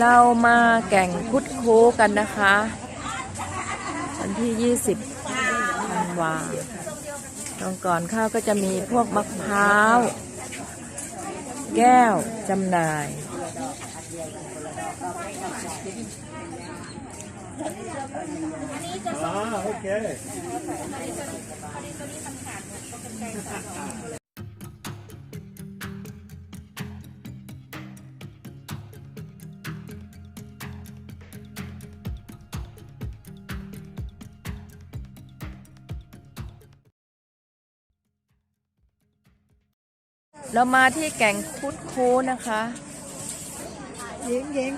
เรามาแก่งคุดคูกันนะคะ วันที่ 20ธันวาตรงก่อนข้าวก็จะมีพวกมะพร้าว แก้วจำหน่าย Ah, okay. เรามาที่แก่งคุดคูนะคะยิงยิง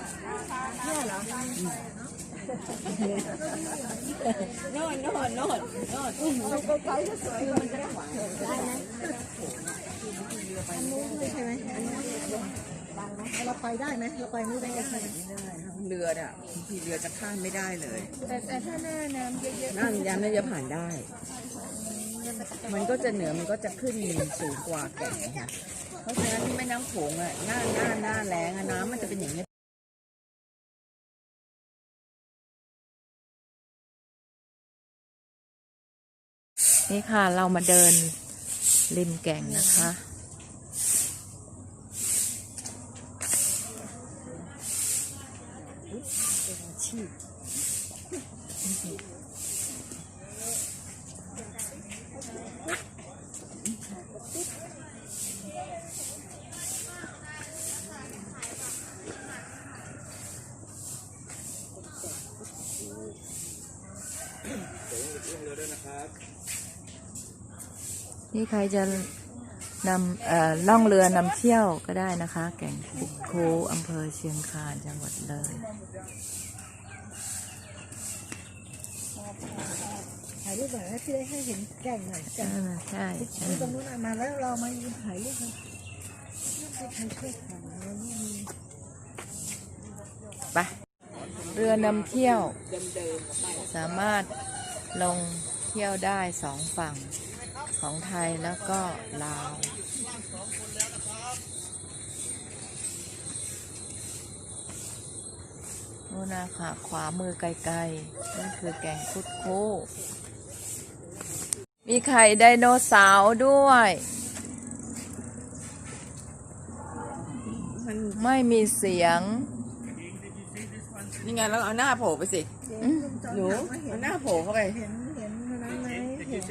เราไปได้ไหมเราไปไม่ได้ใช่ไหมเรืออะบางทีเรือจะข้ามไม่ได้เลย แต่แต่ถ้าหน้าน้ำเยอะนั่นยันน่าจะผ่านได้ มันก็จะเหนือมันก็จะขึ้นสูงกว่าแก่งค่ะเพราะฉะนั้นที่แม่น้ำโขงอะหน้าหน้าหน้าแรงอะน้ำมันจะเป็นอย่างนี้ยนี่ค่ะเรามาเดินริมแก่งนะคะ นี่ใครจะนำเอ่อล่องเรือนำเที่ยวก็ได้นะคะ แก่งคุกคูอำเภอเชียงคานจังหวัดเลยถ่ายรูปหน่อยให้พี่ได้ให้เห็นแก่งหน่อยแก่ใช่งไหมใช่ใช่ตรงนู้นมาแล้วเรามายืนถ่ายรูปกันใครช่วยถ่ายเราไม่มีไปเรือนำเที่ยว สามารถลงเที่ยวได้สองฝั่งของไทยแล้วก็ลาว นู่นนะคะขวามือไกลๆนั่นคือแก่งคุดคูมีไข่ไดโนเสาร์ด้วย ไม่มีเสียง นี่ไงแล้วเอาหน้าโผล่ไปสิอืมหนูเอาหน้าโผล่เข้าไป เห็นเห็นนั้นไหมเห็น